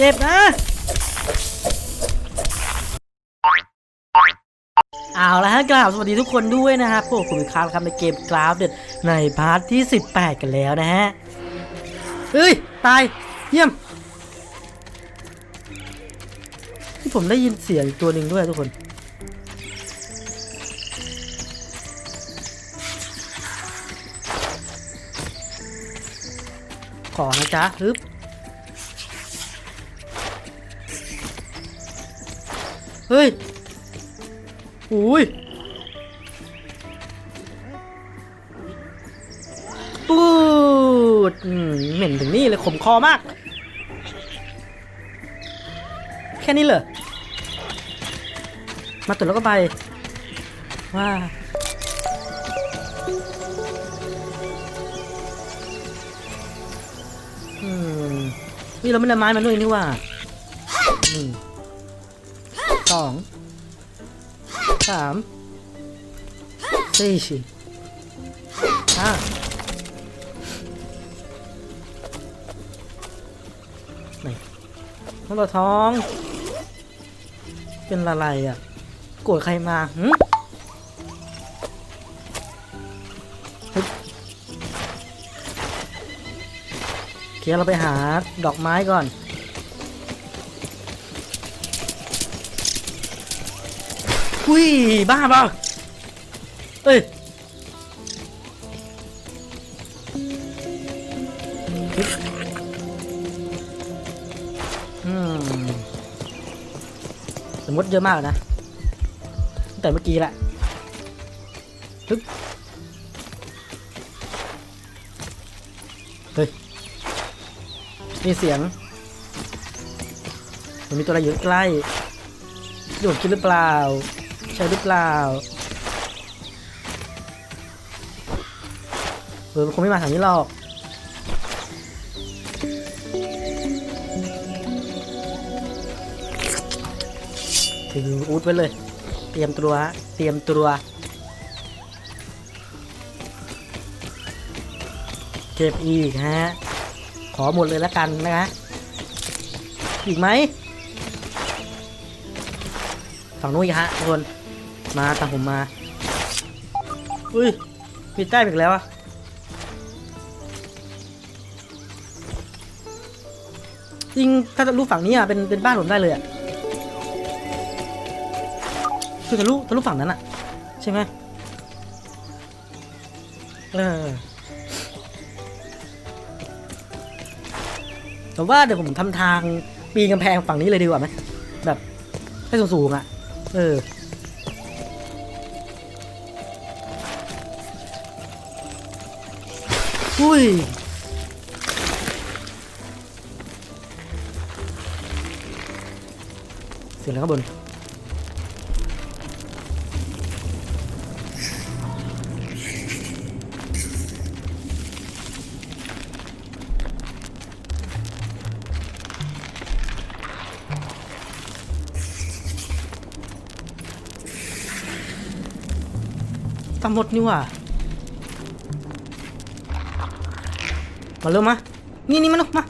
เจ็บนะ เอาละฮะกราบสวัสดีทุกคนด้วยนะครับพวกคุณอีกครั้งครับในเกมกราฟเด็ดในพาร์ทที่ 18 กันแล้วนะฮะเฮ้ย ตาย เยี่ยม ที่ผมได้ยินเสียงตัวหนึ่งด้วยทุกคน ขอนะจ๊ะฮึบ เฮ้ยอุ้ยปูดเหม็นถึงนี่เลยขมคอมาก แค่นี้เหรอ มาตุดแล้วก็ไป ว่าอืมนี่เราไม่ได้ไม้มาด้วยนี่ว่าหนึ่ง สองสามสี่ห้าไหนน้องตัวท้อง เป็นอะไรอะโกรธใครมาหืมฮึบโอเคเราไปหาดอกไม้ก่อน อุ้ยบ้าเปล่าเอ้ยสมมติเยอะมากนะตั้งแต่เมื่อกี้แหละฮึบเฮ้ยมีเสียง มันมีตัวอะไรอยู่ใกล้โยนคิดหรือเปล่า ใช่หรือเปล่าเออมันคงไม่มาทางนี้หรอกถึงอูดไว้เลย เตรียมตัว เตรียมตัวเก็บอีกฮะ ขอหมดเลยแล้วกันนะคะ อีกไหมฝั่งนู้นอีกฮะทุกคน มาตามผมมา อุ้ย มีแต้มอีกแล้วอะจริงถ้าทะลุฝั่งนี้อะเป็นเป็นบ้านผมได้เลยอะคือทะลุทะลุฝั่งนั้นอะใช่ไหมเออแต่ว่าเดี๋ยวผมทำทางปีนกำแพงฝั่งนี้เลยดีกว่าไหมแบบให้สูงๆอะเออ อุ้ยเสียงอะไมามาเร็วมา นี่นี่มาเร็วมา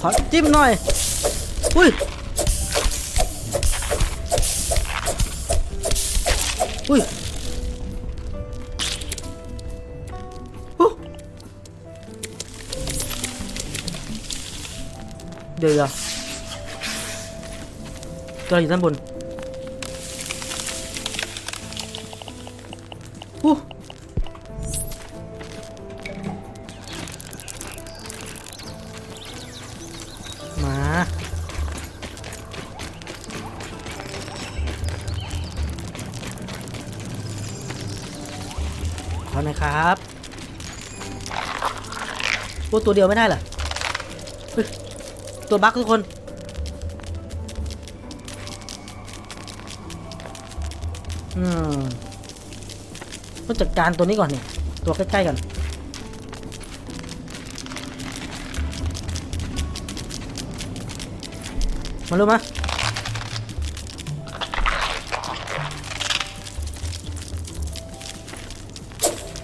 ขอจิ้มหน่อย อุ้ย อุ้ยอู้เดี๋ยวเดี๋ยว ตัวอยู่ด้านบนอู้มาขอหน่อยครับโอ้ตัวเดียวไม่ได้เหรอตัวบั๊กทุกคน อืมก็จัดการตัวนี้ก่อนเนี่ย ตัวใกล้ๆกันมาเร็วม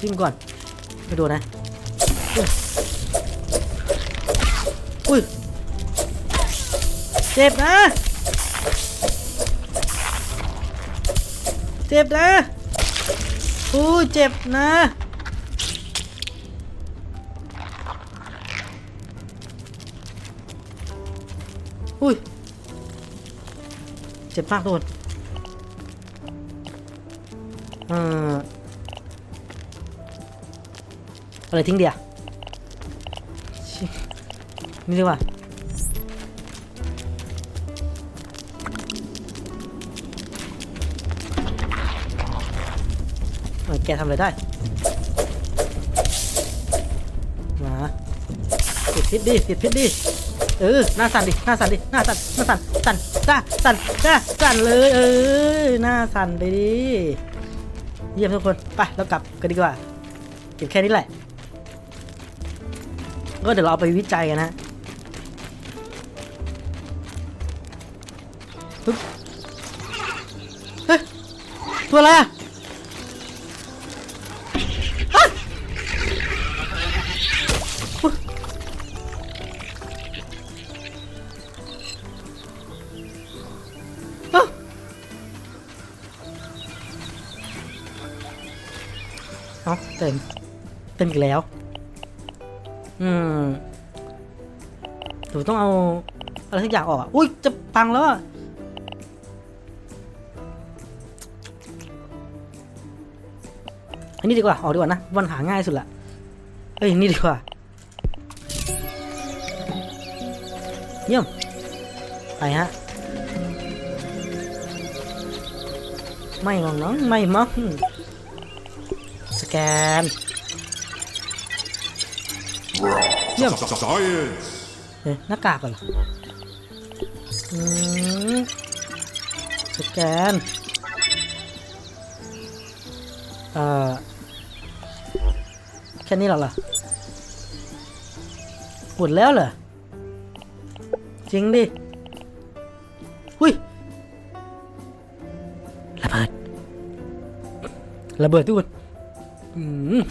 ซิมก่อน ไปดูนะ อุ้ย เจ็บนะ เจ็บนะอุ้เจ็บนะอุ้ยเจ็บมากทุกคนเอ่ออะไรทิ้งเดียวนี่ดีกว่า แกทำอะไรได้ มาปิดพิษดิปิดพิษดิ เออ หน้าสั่นดิ หน้าสั่นดิ หน้าสั่น หน้าสั่น สั่นจ้าสั่นจ้าสั่นเลย เออ หน้าสั่นไปดิ เยี่ยมทุกคน ไป เรากลับกันดีกว่า เก็บแค่นี้แหละ ก็เดี๋ยวเราเอาไปวิจัยกันนะปึ๊บเฮ้ย ตัวอะไรอะ อาเต็มเต็มอีกแล้ว อืมหนูต้องเอาอะไรสักอย่างออกอะ อุ้ยจะพังแล้วอะอันนี้ดีกว่า ออกดีกว่านะวันหาง่ายสุดละเอ้ยนี่ดีกว่า เยี่ยม ไปฮะ ไม่มองน้อง ไม่มอง แกนเยี่ยม Science! เอ๊ะหน้ากากเหรออืมสแกน เอ่อ แค่นี้เหรอล่ะหมดแล้วเหรอ จริงดิ หุ้ย ระเบิด ระเบิดทุกคน อุ้ย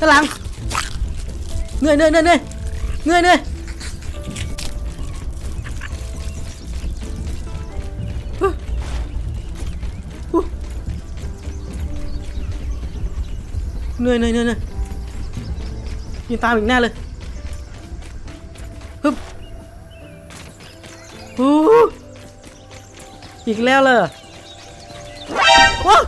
ด้านหลังเหนื่อยเหนื่อยเหนื่อยเหนื่อยเหนื่อยเหนื่อยเหนื่อยเหนื่อยเหนื่อยเหนื่อยยิงตามอีกแน่เลย ฮึบฮู้อีกแล้วเลยว้าว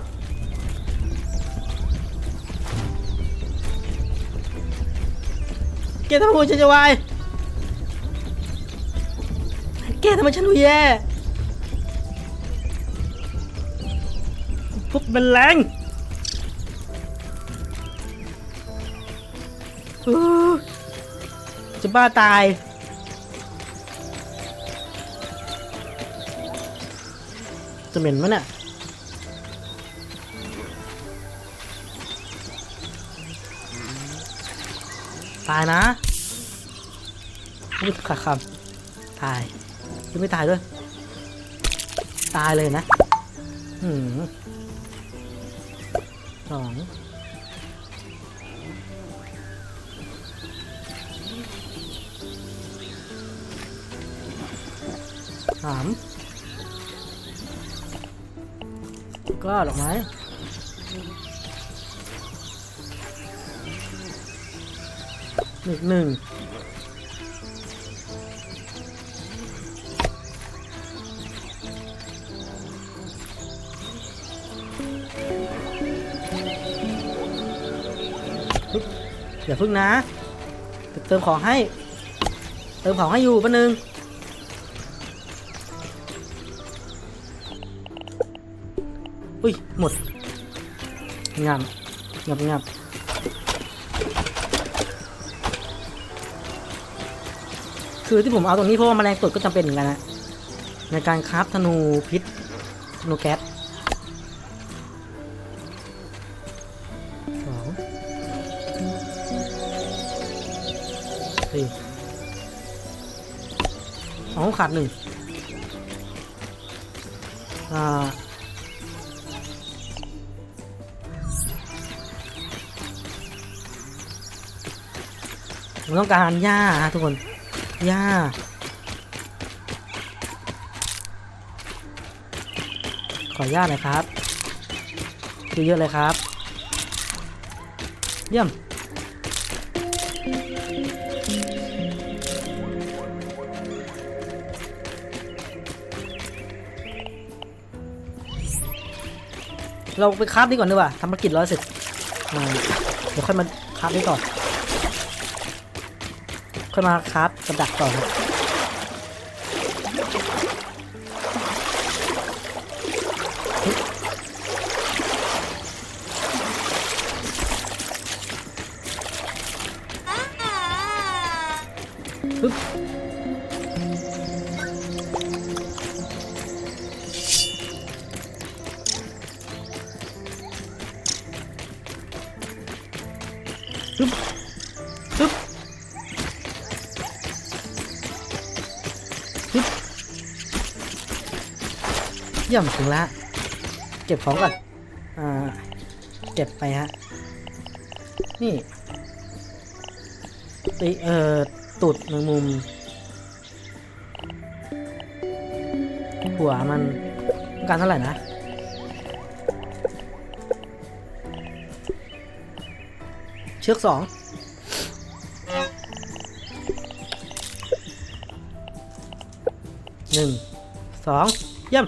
เกทำไมหัวฉันจะวายเกทำไมฉันหัวแย่พวกมันแรงอู้จะบ้าตาย จะเหม็นมั้ยเนี่ยตายนะไม่ขาดคำตายยังไม่ตายด้วย ตายเลยนะอืมสองสาม ก็ดอกไม้หนึ่งหนึ่งอย่าพึ่งนะ เติมของให้ เติมของให้อยู่แป๊บนึง อุ้ย หมด งามงามงามคือที่ผมเอาตรงนี้เพราะว่าแมลงตดก็จำเป็นเหมือนกันนะในการคราฟธนูพิษธนูแก๊สสองสี่อ๋อขาดหนึ่งอ่า ผมต้องการหญ้าฮะทุกคนหญ้าขอหญ้าหน่อยครับเยอะๆเลยครับ เยี่ยมเราไปคราฟนี่ก่อนดีกว่าทำภารกิจร้อยเสร็จอ่าเดี๋ยวค่อยมาคราฟนี่ก่อน ค่อยมาคราฟกับดักต่อครับปึ๊บปึ๊บ ยี่ยมถึงละเก็บของก่อนอ่าเก็บไปฮะ นี่ติเอ่อตูดแมงมุม หัวมันต้องการเท่าไหร่นะเชือกสองหนึ่งสองเยี่ยม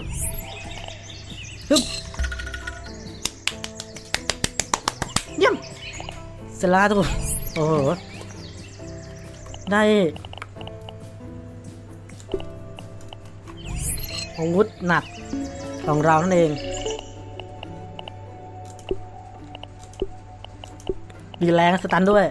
จแล้วทุกคนโอ้โห ได้อาวุธหนักของเรานั่นเองดีแรงสตันด้วย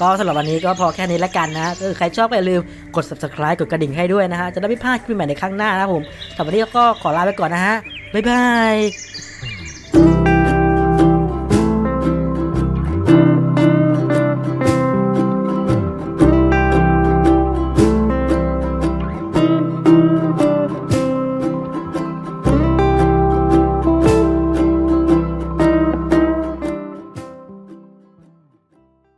ก็สำหรับวันนี้ก็พอแค่นี้แล้วกันนะเออใครชอบก็อย่าลืมกด subscribe กดกระดิ่งให้ด้วยนะฮะ จะได้ไม่พลาดคลิปใหม่ในครั้งหน้านะครับผมสำหรับวันนี้ก็ขอลาไปก่อนนะฮะ บ๊ายบาย